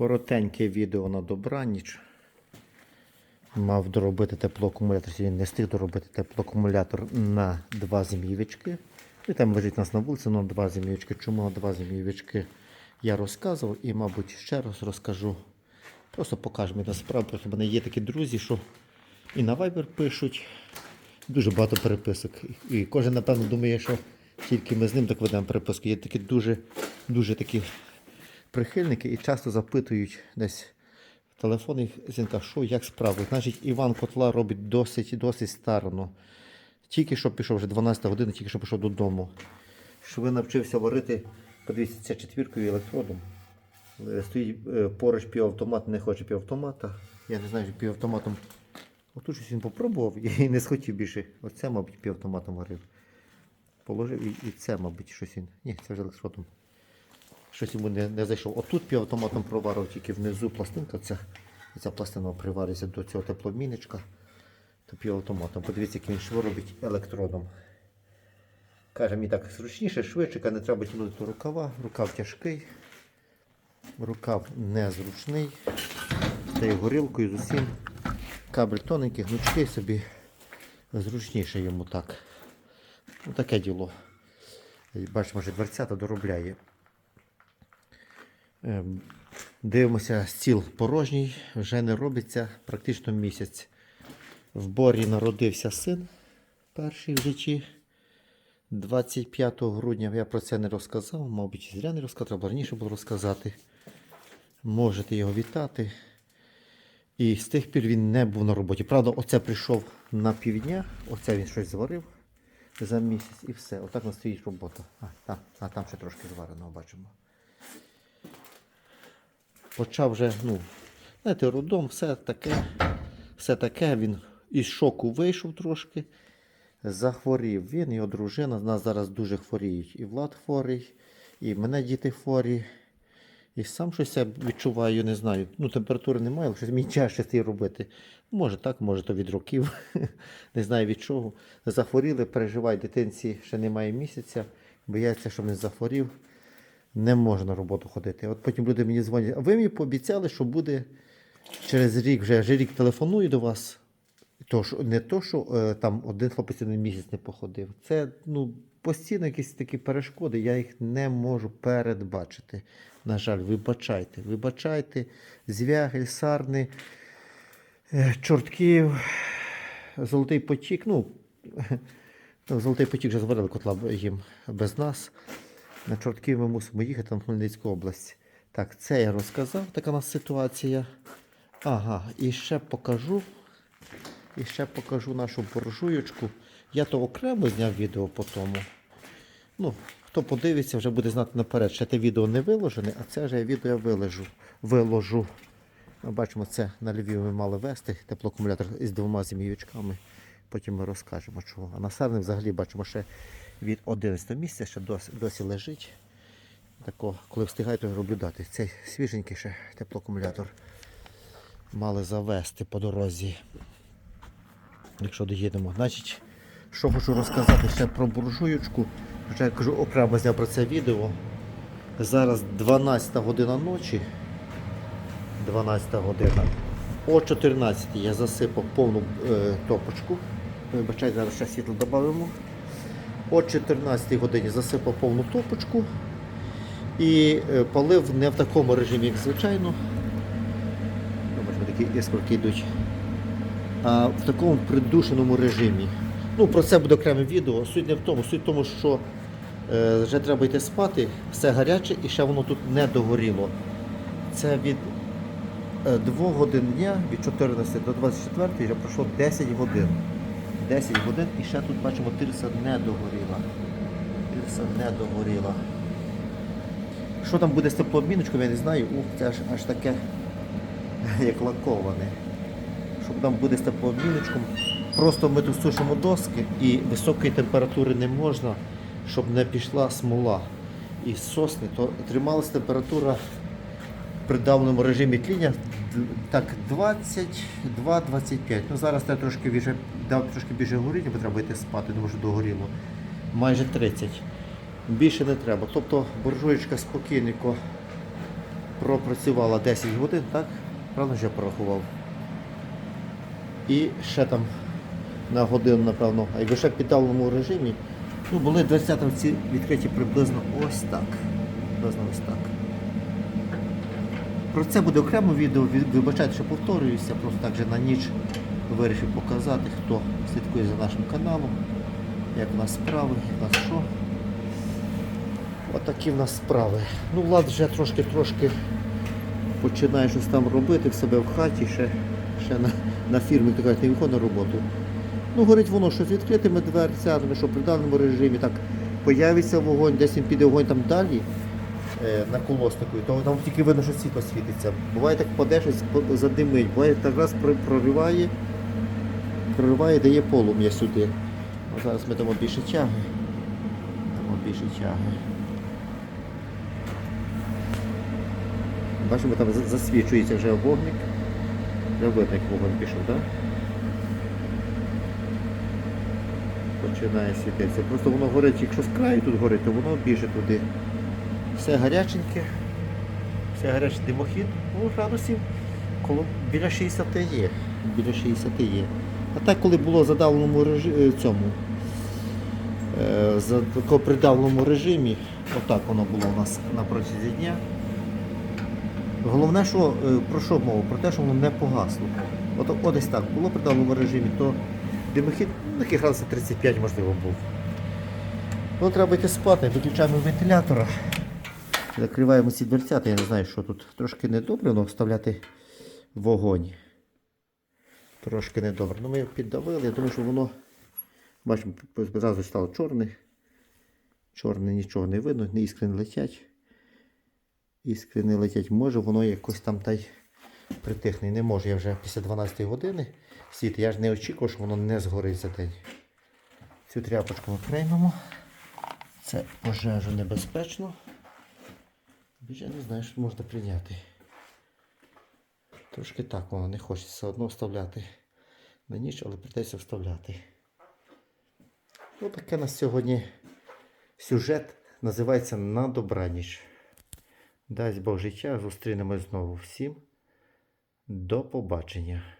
Коротеньке відео на добраніч. Мав доробити теплоакумулятор, сьогодні не встиг доробити теплоакумулятор на два зимівички. І там лежить у нас на вулиці на два зимівички. Чому на два зимівички я розказував і, мабуть, ще раз розкажу. Просто покажемо на справу. Просто в мене є такі друзі, що і на Viber пишуть. Дуже багато переписок. І кожен, напевно, думає, що тільки ми з ним так ведемо переписку. Є такі дуже, дуже такі прихильники і часто запитують десь в телефонних дзвінках, що як справи. Значить, Іван Котла робить досить досить старано. Тільки що пішов, вже 12 година, тільки що пішов додому. Що ви навчився варити, подивіться, це четвіркою електродом. Е, Стоїть е, поруч півавтомат, не хоче півавтомата. Я не знаю, що півавтоматом. Отут щось він попробував і не схотів більше. Оце, мабуть, півавтоматом варив. Положив і, і це, мабуть, щось він. Ні, це вже електродом. Щось йому не, не зайшов. Отут півавтоматом проварив тільки внизу пластинка. Ця, ця пластина привариться до цього тепломіночка. То півавтоматом. Подивіться, як він шво робить електродом. Каже, мені так зручніше, швидше, каже, не треба тягнути до рукава. Рукав тяжкий. Рукав незручний. Стає горілкою з усім. Кабель тоненький, гнучкий собі зручніше йому так. Ну, таке діло. Бачимо, що дверцята доробляє. Ем, Дивимося, стіл порожній, вже не робиться практично місяць. В борі народився син перший в житті. 25 грудня я про це не розказав, мабуть, зря не розказав, треба раніше було розказати. Можете його вітати. І з тих пір він не був на роботі. Правда, оце прийшов на півдня, оце він щось зварив за місяць і все. Отак на стоїть робота. А, там, а там ще трошки зварено, бачимо. Почав вже, ну, знаєте, родом, все таке, все таке. Він із шоку вийшов трошки, захворів. Він, його дружина, з нас зараз дуже хворіють. І Влад хворий, і мене діти хворі. І сам щось я відчуваю, не знаю. Ну, температури немає, щось мені чаще робити. Може так, може то від років. не знаю від чого. Захворіли, переживають, дитинці ще немає місяця, бояться, щоб не захворів. Не можна на роботу ходити. От потім люди мені дзвонять, а ви мені пообіцяли, що буде через рік, вже, вже рік телефоную до вас. То, не то, що е, там один хлопець один місяць не походив. Це ну, постійно якісь такі перешкоди, я їх не можу передбачити. На жаль, вибачайте, вибачайте, звягель, сарни, е, чортків, золотий потік. Ну, золотий потік вже зварили котла їм без нас. На чортків ми мусимо їхати на Хмельницьку область. Так, це я розказав, така у нас ситуація. Ага, і ще покажу. І ще покажу нашу буржуєчку. Я то окремо зняв відео по тому. Ну, хто подивиться, вже буде знати наперед. Ще те відео не виложене, а це вже відео я виложу. Ми бачимо, це на Львів ми мали вести теплоакумулятор із двома зім'ячками. Потім ми розкажемо, чого. А на взагалі бачимо ще від 11 місця, ще досі, досі лежить. Тако, коли встигаю, роблю дати. Цей свіженький ще теплоакумулятор мали завести по дорозі. Якщо доїдемо. Значить, що хочу розказати ще про буржуючку. Вже я кажу, окремо зняв про це відео. Зараз 12 година ночі. 12 година. О 14 я засипав повну е, топочку. Вибачайте, зараз ще світло додамо. О 14 годині засипав повну топочку і е, палив не в такому режимі, як звичайно. Ну, такі іскорки йдуть. А в такому придушеному режимі. Ну, про це буде окреме відео. Суть не в тому, суть в тому, що е, вже треба йти спати, все гаряче і ще воно тут не догоріло. Це від 2 годин дня, від 14 до 24 вже пройшло 10 годин. 10 годин і ще тут бачимо тирса не догоріла. Тирса не догоріла. Що там буде з теплообміночком, я не знаю. Ух, це аж, аж таке як лаковане. Що там буде з теплообміночком. Просто ми тут сушимо доски і високої температури не можна, щоб не пішла смола і сосни, то трималася температура при давному режимі тління так 22-25. Ну зараз треба трошки більше, дав трошки більше горіти, бо треба йти спати, тому що догоріло. Майже 30. Більше не треба. Тобто буржуєчка спокійненько пропрацювала 10 годин, так? Правильно ж я порахував. І ще там на годину, напевно, а якщо ще в піддавленому режимі, ну були 20 ці відкриті приблизно ось так. Приблизно ось так. Про це буде окремо відео, вибачайте, що повторююся, просто так же на ніч вирішив показати, хто слідкує за нашим каналом, як в нас справи, як в нас що. Отакі в нас справи. Ну, Влад вже трошки-трошки починає щось там робити в себе в хаті, ще, ще на, на фірмі, так кажуть, не виходить на роботу. Ну, горить воно щось відкритими дверцями, що при даному режимі так появиться вогонь, десь він піде вогонь там далі на колоснику, то там тільки видно, що світло світиться. Буває так паде щось задимить, буває так раз прориває, прориває, дає полум'я сюди. Ну, зараз ми дамо більше тяги. Дамо більше тяги. Бачимо, там засвічується вже вогник. Вже видно, як вогонь пішов, так? Починає світитися. Просто воно горить, якщо з краю тут горить, то воно біже туди. Все гаряченьке, все гарячий димохід, ну градусів коло, біля 60 є. Біля 60 є. А так, коли було задавленому режимі, цьому, е, за придавленому режимі, отак воно було у нас на протязі дня. Головне, що е, про що мова? Про те, що воно не погасло. От, от десь так було при даному режимі, то димохід ну, такий градусів 35 можливо був. Ну, треба йти спати, виключаємо вентилятора. Закриваємо ці дверцята, я не знаю, що тут трошки недобре, але вставляти вогонь. Трошки недобре. Ну ми його піддавили, я думаю, що воно, бачимо, зразу стало чорне. Чорне нічого не видно, ні іскри не летять. Іскри не летять. Може воно якось там та й притихне. Не може. Я вже після 12 години світи. Я ж не очікував, що воно не згорить за день. Цю тряпочку ми приймемо. Це пожежу небезпечно. Я не знаю, що можна прийняти. Трошки так воно не хочеться одно вставляти на ніч, але прийдеться вставляти. Ось таке на сьогодні сюжет називається На добраніч. Дасть Бог життя, зустрінемось знову всім. До побачення.